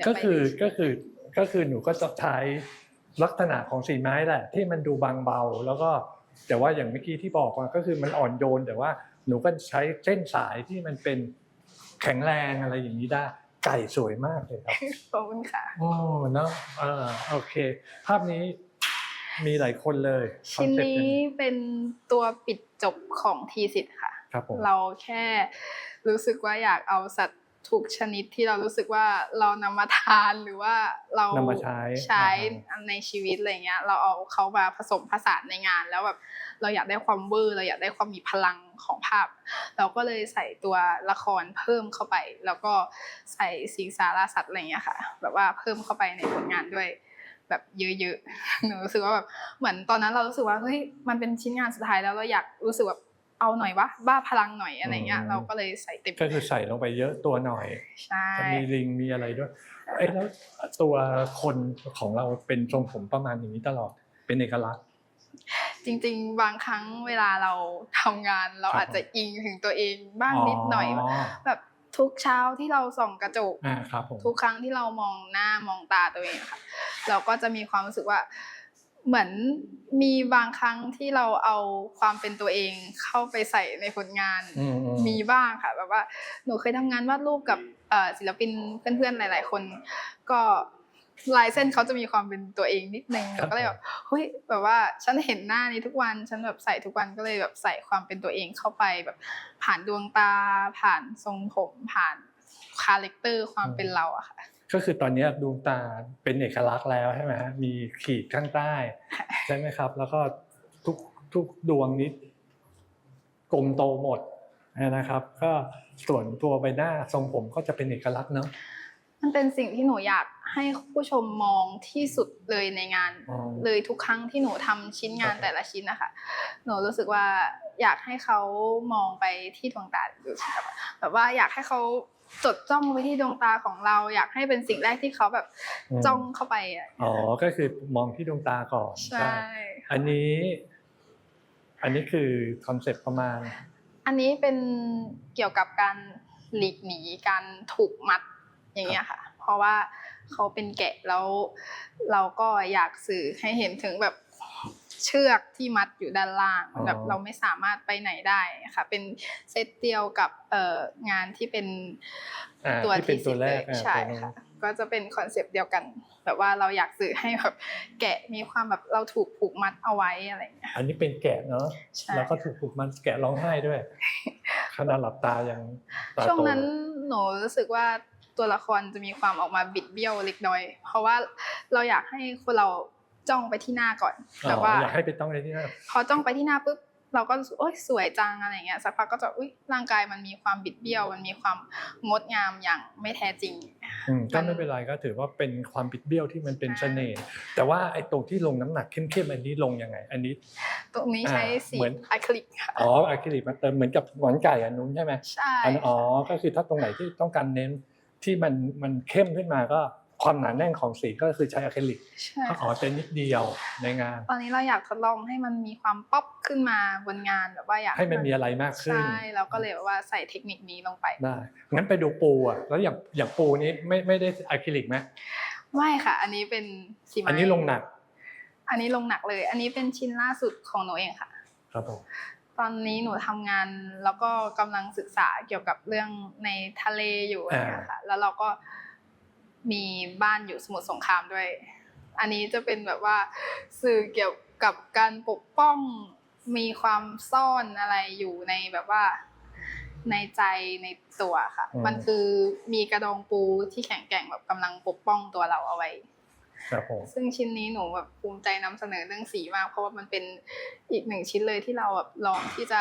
ดี๋ยวก็ไปคือก็คือก็คือหนูก็จะใช้ลักษณะของสีไม้แหละ ที่มันดูบางเบา แล้วก็แต่ว่าอย่างเมื่อกี้ที่บอกว่าก็คือมันอ่อนโยนแต่ว่าหนูก็ใช้เส้นสายที่มันเป็นแข็งแรงอะไรอย่างนี้ได้ ไก่สวยมากเลยครับขอบคุณค่ะโอ้เนาะเออโอเค ภาพนี้มีหลายคนเลยคอชิ้นเซ็ปต์นี้เป็นตัวปิดจบของทีสิทธ์ค่ะครับผมเราแค่รู้สึกว่าอยากเอาสัตว์ ทุกชนิดที่เรารู้สึกว่าเรานำมาทานหรือว่าเรานำมาใช้ใช้อ่าในชีวิตอะไรเงี้ย เราเอาเขามาผสมผสานในงาน แล้วแบบเราอยากได้ความเวอร์เราอยากได้ความมีพลังของภาพ เราก็เลยใส่ตัวละครเพิ่มเข้าไป แล้วก็ใส่สิงสาราสัตว์อะไรเงี้ยค่ะ แบบว่าเพิ่มเข้าไปในผลงานด้วยแบบเยอะๆหนูรู้สึกว่าแบบเหมือนตอนนั้นเรารู้สึกว่าเฮ้ยมันเป็นชิ้นงานสุดท้ายแล้วเราอยากรู้สึกแบบ เอาหน่อยวะบ้าพลังหน่อยอะไรเงี้ยอืมเราก็เลยใส่เต็มก็คือใส่ลงไปเยอะตัวหน่อยใช่จะมีลิงมีอะไรด้วยเอ้ยแล้วตัวคนของเราเป็นทรงผมประมาณอย่างนี้ตลอดเป็นเอกลักษณ์จริงๆ บางครั้งเวลาเราทำงานเราครับอาจจะอิงถึงตัวเองบ้างนิดหน่อยอ๋อแบบทุกเช้าที่เราส่องกระจกอ่าครับผมทุกครั้งที่เรามองหน้ามองตาตัวเองอะค่ะ เราก็จะมีความรู้สึกว่า เหมือนมีบางครั้งที่เราเอาความเป็นตัวเองเข้าไปใส่ในผลงานอืมอืมมีบ้างค่ะแบบว่าหนูเคยทำงานวาดรูปกับเอ่อศิลปินเพื่อนๆหลาย ๆ คน ก็ลายเส้นเขาจะมีความเป็นตัวเองนิดนึงหนูก็เลยแบบเฮ้ยแบบว่าฉันเห็นหน้านี้ทุกวันฉันแบบใส่ทุกวันก็เลยแบบใส่ความเป็นตัวเองเข้าไปแบบ ผ่านดวงตาผ่านทรงผมผ่านคาแรคเตอร์ความเป็นเราอะค่ะ ก็คือตอนนี้ดวงตาเป็นเอกลักษณ์แล้วใช่ไหมฮะมีขีดข้างใต้ใช่ไหมครับ แล้วก็ทุกทุกดวงนี้กลมโตหมดนะครับ ก็ส่วนตัวใบหน้าทรงผมก็จะเป็นเอกลักษณ์เนาะมันเป็นสิ่งที่หนูอยากให้ผู้ชมมองที่สุดเลยในงานอ๋อเลยทุกครั้งที่หนูทำชิ้นงานครับแต่ละชิ้นนะคะ หนูรู้สึกว่าอยากให้เขามองไปที่ดวงตาดูสิครับแบบว่าอยากให้เขา จดจ้องไปที่ดวงตาของเราอยากให้เป็นสิ่งแรกที่เขาแบบจ้องเข้าไปอะอ๋อก็คือมองที่ดวงตาก่อนใช่อันนี้ อันนี้คือคอนเซ็ปต์ประมาณ อันนี้เป็นเกี่ยวกับการหลีกหนีการถูกมัดอย่างเงี้ยค่ะ เพราะว่าเขาเป็นแกะแล้ว เราก็อยากสื่อให้เห็นถึงแบบ เชือกที่มัดอยู่ด้านล่างอ๋อแบบเราไม่สามารถไปไหนได้ค่ะ เป็นเซตเดียวกับเอ่องานที่เป็นอ่าตัวที่เป็นที่ตัวแรกสิบเลยอ่าใช่ตัวนู้นค่ะก็จะเป็นคอนเซปต์เดียวกันแบบว่าเราอยากสื่อให้แบบแกะมีความแบบเราถูกผูกมัดเอาไว้อะไรอย่างเงี้ยอันนี้เป็นแกะเนาะใช่แล้วก็ถูกผูกมันแกะร้องไห้ด้วยขนาดหลับตายังตาช่วงโตนั้นหนูรู้สึกว่าตัวละครจะมีความออกมาบิดเบี้ยวเล็กน้อย เพราะว่าเราอยากให้คนเรา จ้องไปที่หน้าก่อนอ๋อแบบว่าอยากให้ไปต้องในที่นั่นพอจ้องไปที่หน้าปุ๊บเราก็รู้สึกโอ๊ยสวยจังอะไรเงี้ยสักพักก็จะอุ้ยร่างกายมันมีความบิดเบี้ยว มันมีความงดงามอย่างไม่แท้จริงอืมก็มันไม่เป็นไรก็ถือว่าเป็นความบิดเบี้ยวที่มันเป็นใช่เสน่ห์แต่ว่าไอ้ตรงที่ลงน้ำหนักเข้มๆอันนี้ลงยังไง อันนี้ ตรงนี้ใช้อ่าสีเหมือนอะคริลิกค่ะอ๋ออะคริลิกมาเติมเหมือนกับหวานไก่อันนู้นใช่ไหมใช่อันอ๋อก็คือถ้าตรงไหนที่ต้องการเน้นที่มันมันเข้มขึ้นมาก็ ความหนาแน่นของสีก็คือใช้อะคริลิกใช่ก็ขอเป็นนิดเดียวในงาน ตอนนี้เราอยากทดลองให้มันมีความป๊อปขึ้นมาบนงานแบบว่าอยากให้มันมีอะไรมากขึ้นใช่เราก็เลยแบบว่าใส่เทคนิคนี้ลงไปได้งั้นไปดูปูอะแล้วอย่างอย่างปูนี้ไม่ไม่ได้อะคริลิกไหมไม่ค่ะ อันนี้เป็นสีไม้อันนี้ลงหนัก อันนี้ลงหนักเลย อันนี้เป็นชิ้นล่าสุดของหนูเองค่ะ ครับผมตอนนี้หนูทำงานแล้วก็กำลังศึกษาเกี่ยวกับเรื่องในทะเลอยู่อะไรอย่างเงี้ยค่ะแล้วเราก็ มีบ้านอยู่สมุทรสงครามด้วย อันนี้จะเป็นแบบว่าสื่อเกี่ยวกับการปกป้องมีความซ่อนอะไรอยู่ในแบบว่าในใจในตัวค่ะอืมมันคือมีกระดองปูที่แข็งแกร่งแบบกำลังปกป้องตัวเราเอาไว้ครับผมซึ่งชิ้นนี้หนูแบบภูมิใจนำเสนอเรื่องสีมาก เพราะว่ามันเป็นอีกหนึ่งชิ้นเลยที่เราแบบลองที่จะ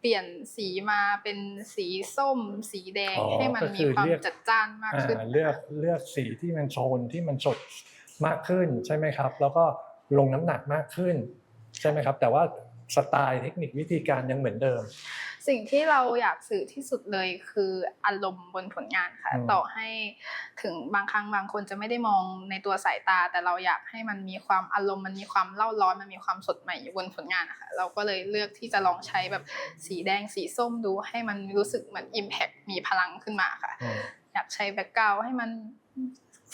เปลี่ยนสีมาเป็นสีส้ม สีแดงอ๋อให้มันก็มีคือความเรียกจัดจ้านมากขึ้นอ่าเลือกเลือกสีที่มันโชนที่มันสดมากขึ้นใช่ไหมครับ แล้วก็ลงน้ำหนักมากขึ้น ใช่ไหมครับ แต่ว่าสไตล์เทคนิควิธีการยังเหมือนเดิม สิ่งที่เราอยากสื่อที่สุดเลยคืออารมณ์บนผลงานค่ะอืมต่อให้ถึงบางครั้งบางคนจะไม่ได้มองในตัวสายตา แต่เราอยากให้มันมีความอารมณ์มันมีความเล่าร้อนมันมีความสดใหม่อยู่บนผลงานนะคะเราก็เลยเลือกที่จะลองใช้แบบสีแดงสีส้มดู ให้มันรู้สึกเหมือน Impact มีพลังขึ้นมาค่ะอืมอยากใช้แบ็กกราวให้มัน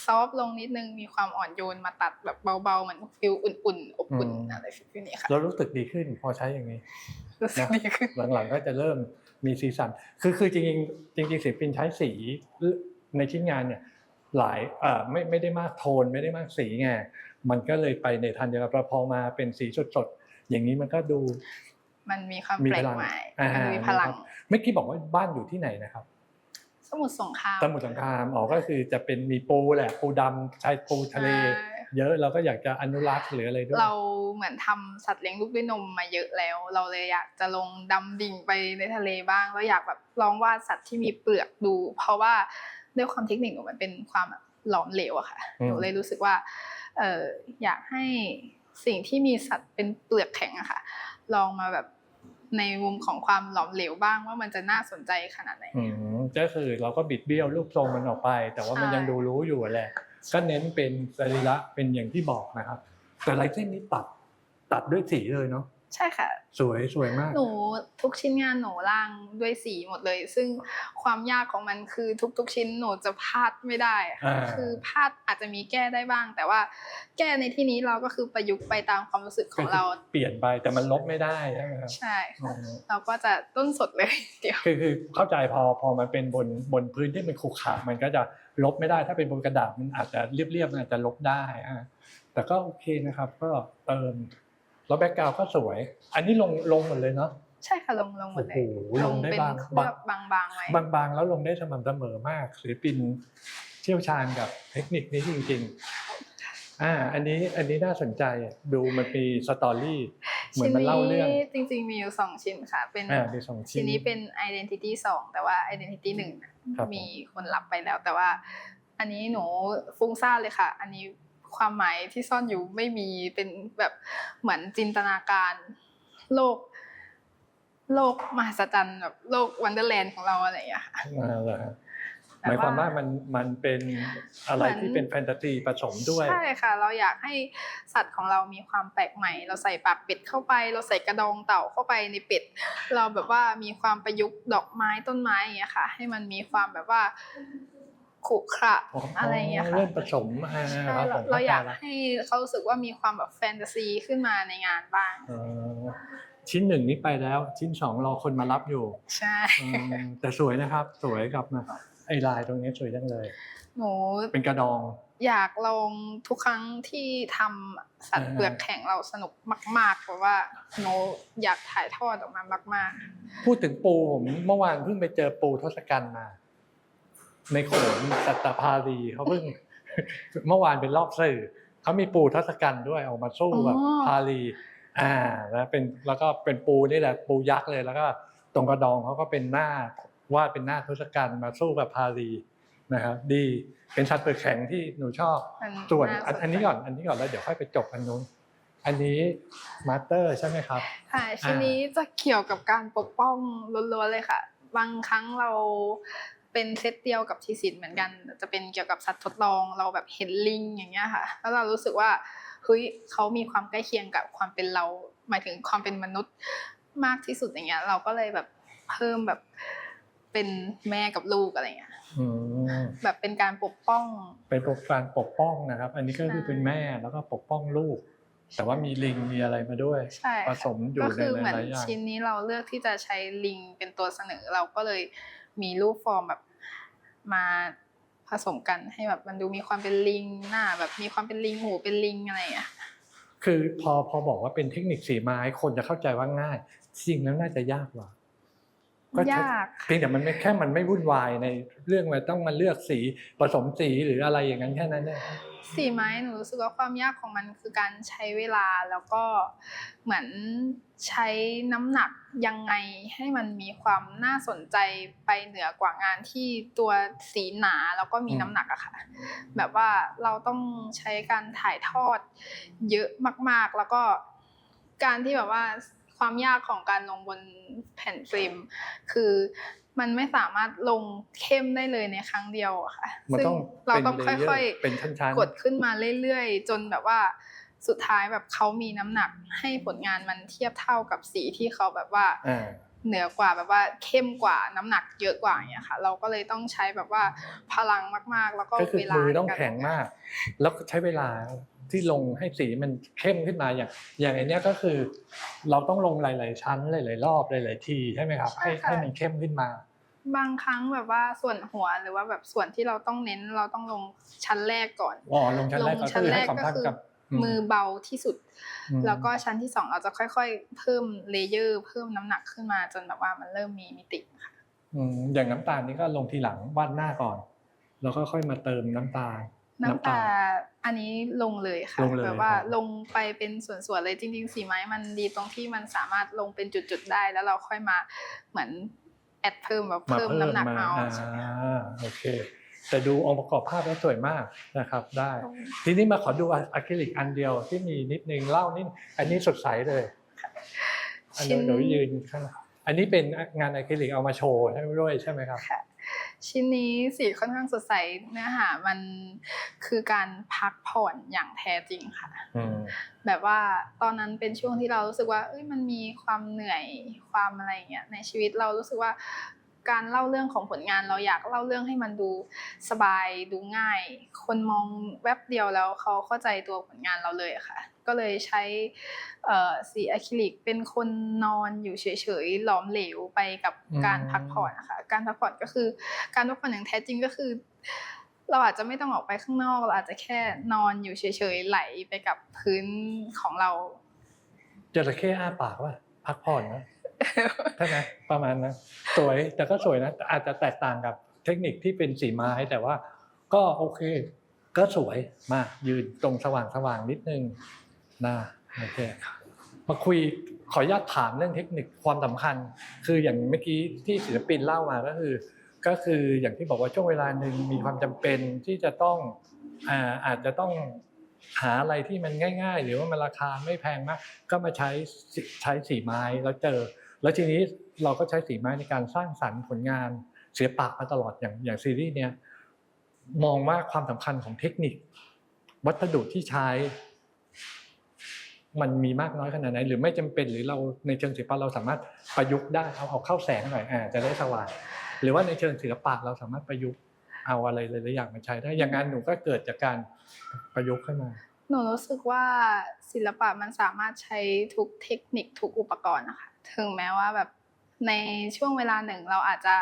ซอฟต์ลงนิดนึงมีความอ่อนโยนมาตัดแบบเบาๆเหมือนฟิลอุ่นๆอบอุ่นอืมอะไรฟิลนี้ค่ะเรารู้สึกดีขึ้นพอใช้อย่างนี้รู้สึกดีขึ้นหลังๆก็จะเริ่มมีสีสันคือคือจริงๆจริงๆศิลปินใช้สีในชิ้นงานเนี่ยหลายเอ่อไม่ไม่ได้มากโทนไม่ได้มากสีไงมันก็เลยไปในทันเดียวกันแต่พอมาเป็นสีสดๆอย่างนี้มันก็ดู มันมีความมีแปลพกลังใหม่อ่ามันมีพลังเมื่อกี้บอกว่าบ้านอยู่ที่ไหนนะครับส มุทรสงครามสมุทรสงครามอ๋อก็คือจะเป็นมีปูแหละปูดำชายปูทะเลใช่เยอะเราก็อยากจะอนุรักษ์หรืออะไรด้วยเราเหมือนทำสัตว์เลี้ยงลูกด้วยนมมาเยอะแล้ว เราเลยอยากจะลงดำดิ่งไปในทะเลบ้างแล้วอยากแบบลองวาดสัตว์ที่มีเปลือกดู เพราะว่าด้วยความเทคนิคหนูมันเป็นความแบบหลอมเหลวอะค่ะอืมหนูเลยรู้สึกว่าเอออยากให้สิ่งที่มีสัตว์เป็นเปลือกแข็งอะค่ะ ลองมาแบบ ในมุมของความหลอมเหลวบ้างว่ามันจะน่าสนใจขนาดไหนอืมก็คือเราก็บิดเบี้ยวรูปทรงมันออกไป แต่ว่ามันใช่ยังดูรู้อยู่แหละก็เน้นเป็นสรีระเป็นอย่างที่บอกนะครับ แต่ลายเส้นนี้ตัดตัดด้วยสีเลยเนาะ ใช่ค่ะ สวยสวยมาก หนูทุกชิ้นงานหนูร่างด้วยสีหมดเลย ซึ่งความยากของมันคือทุกๆ ชิ้นหนูจะพลาดไม่ได้อะค่ะอ่า คือพลาดอาจจะมีแก้ได้บ้าง แต่ว่าแก้ในที่นี้เราก็คือประยุกต์ไปตามความรู้สึกของเราเปลี่ยนไปแต่มันลบไม่ได้ใช่ไหมครับใช่อืค่ะมเราก็จะต้นสดเลยเดี๋ยว คือคือเข้าใจพอพอมันเป็นบนบนพื้นที่เป็นขรุขระมันก็จะลบไม่ได้ถ้าเป็นบนกระดาษมันอาจจะเรียบๆมันอาจจะลบได้อะแต่ก็โอเคนะครับ ก็เติม แล้วแบ็กกราวก็สวย อันนี้ลงลงหมดเลยเนาะใช่ค่ะลงลงหมดเลยโอ้โหลงได้เป็นบางเคลือบบางๆไว้บางๆแล้วลงได้สม่ำเสมอมากศิลปินเชี่ยวชาญกับเทคนิคนี้จริงๆอ่าอันนี้อันนี้น่าสนใจดูมันมีสตอรี่เหมือนมันเล่าเรื่องชิ้นนี้จริง ๆ มีอยู่สองชิ้นค่ะ เป็นอ่ามีสองชิ้ชิ้นนนี้เป็น identity สองแต่ว่า identity หนึ่งน่ะครับผมมีคนรับไปแล้ว แต่ว่า อันนี้หนูฟุ้งซ่านเลยค่ะ อันนี้ ความหมายที่ซ่อนอยู่ไม่มีเป็นแบบเหมือนจินตนาการ โลก โลกมหัศจรรย์แบบโลกวันเดอร์แลนด์ของเราอะไรอย่างเงี้ยค่ะอ่าเหรอฮะหแต่มายความว่ามันมันเป็นอะไรเหมือนที่เป็นแฟนตาซีผสมด้วย ใช่ค่ะ เราอยากให้สัตว์ของเรามีความแปลกใหม่ เราใส่ปากเป็ดเข้าไป เราใส่กระดองเต่าเข้าไปในเป็ด เราแบบว่ามีความประยุกต์ดอกไม้ต้นไม้อย่างเงี้ยค่ะ ให้มันมีความแบบว่า ขรุขระอ๋อออะไรอย่างเงี้ยค่ะเริ่มผสมอ่าใช่ครับเราผมเราอยากเข้ใจละให้เขารู้สึกว่ามีความแบบแฟนตาซีขึ้นมาในงานบ้างเอ่อชิ้นหนึ่งนี้ไปแล้ว ชิ้นสองรอคนมารับอยู่ ใช่อืมแต่สวยนะครับ สวยกลับมาไอ้ลายตรงนี้สวยจังเลย หนูเป็นกระดอง อยากลองทุกครั้งที่ทำสัตว์เปลือกแข็งเราสนุกมาก ๆ เพราะว่าหนูอยากถ่ายทอดออกมามากพูดถึงปูผมเมื่อวานเพิ่งไปเจอปูทศกัณฐ์มา ในโขนสัตตภารีเขาเพิ่งเมื่อวานเป็นรอบสื่อเขามีปูทศกัณฐ์ด้วยออกมาสู้แบบพารีอ่าแล้วเป็นแล้วก็เป็นปูนี่แหละปูยักษ์เลยแล้วก็ตรงกระดองเขาก็เป็นหน้าวาดเป็นหน้าทศกัณฐ์มาสู้กับพารีนะครับดีเป็นสัตว์เปลือกแข็งที่หนูชอบๆมันส่วนาอันสใจอันนี้ก่อนอันนี้ก่อนแล้วเดี๋ยวค่อยไปจบอันนู้นอันนี้มาสเตอร์ใช่ไหมครับค่ะชิ้นนี้จะเกี่ยวกับการปกป้องล้วนๆเลยค่ะ บางครั้งเรา เป็นเซตเดียวกับทีสินเหมือนกัน จะเป็นเกี่ยวกับสัตว์ทดลองเราแบบเห็นลิงอย่างเงี้ยค่ะ แล้วเรารู้สึกว่าเฮ้ยเขามีความใกล้เคียงกับความเป็นเรา หมายถึงความเป็นมนุษย์มากที่สุดอย่างเงี้ย เราก็เลยแบบเพิ่มแบบเป็นแม่กับลูกอะไรเงี้ยอืมแบบเป็นการปกป้อง เป็นการปกป้องนะครับ อันนี้ก็คือใช่เป็นแม่แล้วก็ปกป้องลูก แต่ว่ามีลิงมีอะไรมาด้วยใช่ผค่ะสมอยู่ก็ในคือเหมือนหลายๆอย่างชิ้นนี้เราเลือกที่จะใช้ลิงเป็นตัวเสนอเราก็เลย มีรูปฟอร์มแบบมาผสมกันให้แบบมันดูมีความเป็นลิงหน้า แบบมีความเป็นลิงหูเป็นลิงอะไรอย่างเงี้ยคือพอพอบอกว่าเป็นเทคนิคสีไม้คนจะเข้าใจว่าง่ายจริงแล้วน่าจะยากกว่า ก็ใช่ยากเพียงแต่มันไม่แค่มันไม่วุ่นวายในเรื่องมันต้องมาเลือกสีผสมสีหรืออะไรอย่างนั้นแค่นั้นเองสีไม้หนูรู้สึกว่าความยากของมันคือการใช้เวลาแล้วก็เหมือนใช้น้ำหนักยังไงให้มันมีความน่าสนใจไปเหนือกว่างานที่ตัวสีหนาแล้วก็มีน้ำหนักอะค่ะ แบบว่าเราต้องใช้การถ่ายทอดเยอะมาก ๆ แล้วก็การที่แบบว่า ความยากของการลงบนแผ่นฟิล์มคือมันไม่สามารถลงเข้มได้เลยในครั้งเดียวอะค่ะมันซึ่งต้องเราต้องเป็นค่อย layer เป็นชั้นๆกดขึ้นมาเรื่อยๆ จนแบบว่าสุดท้ายแบบเขามีน้ำหนักให้ผลงานมันเทียบเท่ากับสีที่เขาแบบว่าๆอ่าเหนือกว่าแบบว่าเข้มกว่าน้ำหนักเยอะกว่าอย่างเงี้ยค่ะ เราก็เลยต้องใช้แบบว่าพลังมากๆ แล้วก็ก็คือเวลามือต้องในารแข็งมาก แล้วก็ใช้เวลา ที่ลงให้สีมันเข้มขึ้นมาอย่าง อย่างไอเนี้ยก็คือ เราต้องลงหลาย ๆ ชั้นหลาย ๆ รอบหลาย ๆ ทีใช่ไหมครับ ให้ให้มันเข้มขึ้นมาบางครั้งแบบว่าส่วนหัวหรือว่าแบบส่วนที่เราต้องเน้นเราต้องลงชั้นแรกก่อนอ๋อลงชั้นแรกลก็งชั้นคือแรให้กสัมพันก็คืธ์อกับมือเบาที่สุดอืมแล้วก็ชั้นที่สองเราจะค่อย ๆ เพิ่มเลเยอร์ เพิ่มน้ำหนักขึ้นมาจนแบบว่ามันเริ่มมีมิติค่ะอืมอย่างน้ำตาลนี่ก็ลงทีหลังวาดหน้าก่อน แล้วก็ค่อยมาเติมน้ำตาล น้ำตาอันนี้ลงเลยค่ะลงเลยแบบว่าครับลงไปเป็นส่วนๆเลยจริง ๆ สีไม้มันดีตรงที่มันสามารถลงเป็นจุดๆได้แล้วเราค่อยมาเหมือนแอดเพิ่มแบบมาเพิ่มน้ำหนักมาเอาอ่าโอเค แต่ดูองค์ประกอบภาพแล้วสวยมากนะครับได้ ทีนี้มาขอดูอะคริลิกอันเดียวที่มีนิดนึงเล่านิดอันนี้สดใสเลยอันชิ้นี้นเดี๋ยวยืนข้างหลังอันนี้เป็นงานอะคริลิกเอามาโชว์ให้ด้วยใช่ไหมครับค่ะ ชิ้นนี้สีค่อนข้างสดใสเนื้อหามันคือการพักผ่อนอย่างแท้จริงค่ะอืมแบบว่าตอนนั้นเป็นช่วงที่เรารู้สึกว่าเอ้ยมันมีความเหนื่อยความอะไรอย่างเงี้ยในชีวิตเรารู้สึกว่าการเล่าเรื่องของผลงานเราอยากเล่าเรื่องให้มันดูสบายดูง่าย คนมองแวบเดียวแล้วเขาเข้าใจตัวผลงานเราเลยอะค่ะ ก็เลยใช้เอ่อสีอะคริลิกเป็นคนนอนอยู่เฉยๆหลอมเหลวไปกับการพักผ่อนนะคะการพักผ่อนก็คือการพักผ่อนอย่างแท้จริงก็คือ เราอาจจะไม่ต้องออกไปข้างนอก เราอาจจะแค่นอนอยู่เฉยๆไหลไปกับพื้นของเราจระเข้อ้าปากว่าพักผ่อนนะใช่ไหมประมาณนั้นสวยแต่ก็สวยนะแต่อาจจะแตกต่างกับเทคนิคที่เป็นสีไม้แต่ว่า ก็โอเค ก็สวยมายืนตรงสว่างสว่างๆนิดนึง นะโอเคมาคุยขออนุญาตถามเรื่องเทคนิคความสำคัญ คืออย่างเมื่อกี้ที่ศิลปินเล่ามาก็คือ ก็คืออย่างที่บอกว่าช่วงเวลาหนึ่งมีความจำเป็นที่จะต้องอ่าอาจจะต้องหาอะไรที่มันง่าย ๆ หรือว่ามันราคาไม่แพงมาก ก็มาใช้สีใช้สีไม้แล้วเจอ แล้วทีนี้เราก็ใช้สีไม้ในการสร้างสรรค์ผลงานศิลปะมาตลอดอย่างอย่างซีรีส์เนี้ยมองว่าความสำคัญของเทคนิค วัสดุที่ใช้ มันมีมากน้อยขนาดไหนหรือไม่จำเป็นหรือเราในเชิงศิลปะเราสามารถประยุกต์ได้เอาเอาเข้าแสงหน่อยอ่าจะได้สว่างหรือว่าในเชิงศิลปะเราสามารถประยุกต์เอาอะไรหลายๆอย่างมาใช้ได้อย่างงานหนูก็เกิดจากการประยุกต์ขึ้นมาหนูรู้สึกว่าศิลปะมันสามารถใช้ทุกเทคนิคทุกอุปกรณ์นะคะถึงแม้ว่าแบบ ในช่วงเวลาหนึ่งเราอาจจะ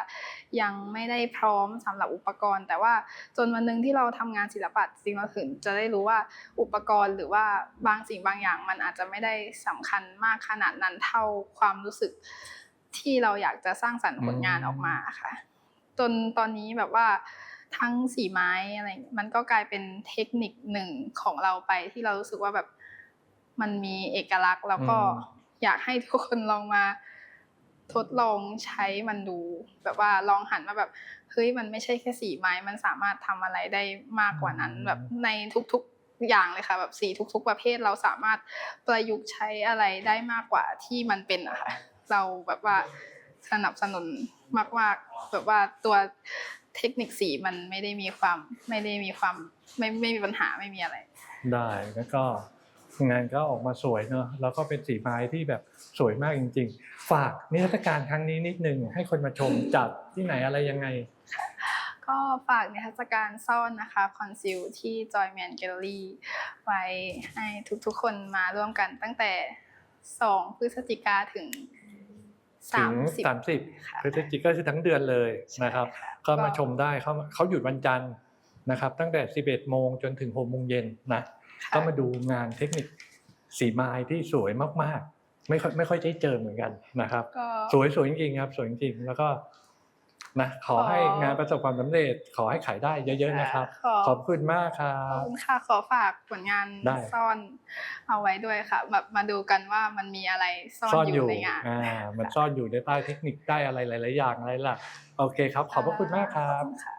ยังไม่ได้พร้อมสำหรับอุปกรณ์ แต่ว่าจนวันหนึ่งที่เราทำงานศิลปะจริงเราถึงจะได้รู้ว่าอุปกรณ์หรือว่าบางสิ่งบางอย่าง มันอาจจะไม่ได้สำคัญมากขนาดนั้นเท่าความรู้สึกที่เราอยากจะสร้างสรรค์ผลงานออกมาค่ะ จนตอนนี้แบบว่าทั้งสีไม้อะไรอย่างเงี้ยมันก็กลายเป็นเทคนิคหนึ่งของเราไปที่เรารู้สึกว่าแบบมันมีเอกลักษณ์แล้วก็อืมอยากให้ทุกคนลองมา ทดลองใช้มันดู แบบว่าลองหันมาแบบเฮ้ยมันไม่ใช่แค่สีไม้ มันสามารถทำอะไรได้มากกว่านั้น แบบในทุกๆอย่างเลยค่ะ แบบสีทุก ๆ ประเภทเราสามารถประยุกต์ใช้อะไรได้มากกว่าที่มันเป็นอะค่ะเราแบบว่าสนับสนุนมากๆแบบว่าตัวเทคนิคสีมันไม่ได้มีความไม่ได้มีความไม่ไม่มีปัญหาไม่มีอะไร ได้แล้วก็ งานก็ออกมาสวยเนอะแล้วก็เป็นสีไม้ที่แบบสวยมากจริง ๆ ฝากนิทรรศการครั้งนี้นิดนึงให้คนมาชมจัดที่ไหนอะไรยังไง ก็ฝากนิทรรศการซ่อนนะคะคอนซิลที่ Joyman Gallery ไว้ให้ทุกๆคนมาร่วมกันตั้งแต่ 2 พฤศจิกาถึงถึง30สามสิบค่ะพฤศจิกายนคือทั้งเดือนเลยนะครับใช่ค่ะก็มาชมได้เขาเขาหยุดวันจันทร์นะครับ ตั้งแต่ 11 โมงจนถึง6โมงเย็นนะ ก็มาดูงานเทคนิคสีไม้ที่สวยมากๆ ไม่ค่อยไม่ค่อยได้เจอเหมือนกันนะครับก็สวยสวยจริงๆครับ สวยจริงๆแล้วก็นะขอให้งานประสบความสำเร็จ ขอให้ขายได้เยอะๆนะครับ ขอขอบคุณมากครัขอบบคุณค่ะขอฝากผลงานได้ซ่อนเอาไว้ด้วยค่ะแบบมาดูกันว่ามันมีอะไรซ่อนซ่อนออยู่ยู่ในงานอ่ามันซ่อนอยู่ในใต้เทคนิคได้อะไรหลายๆอย่างอะไรล่ะ โอเคครับ ขอบพระคุณมากครับขอณค่ะ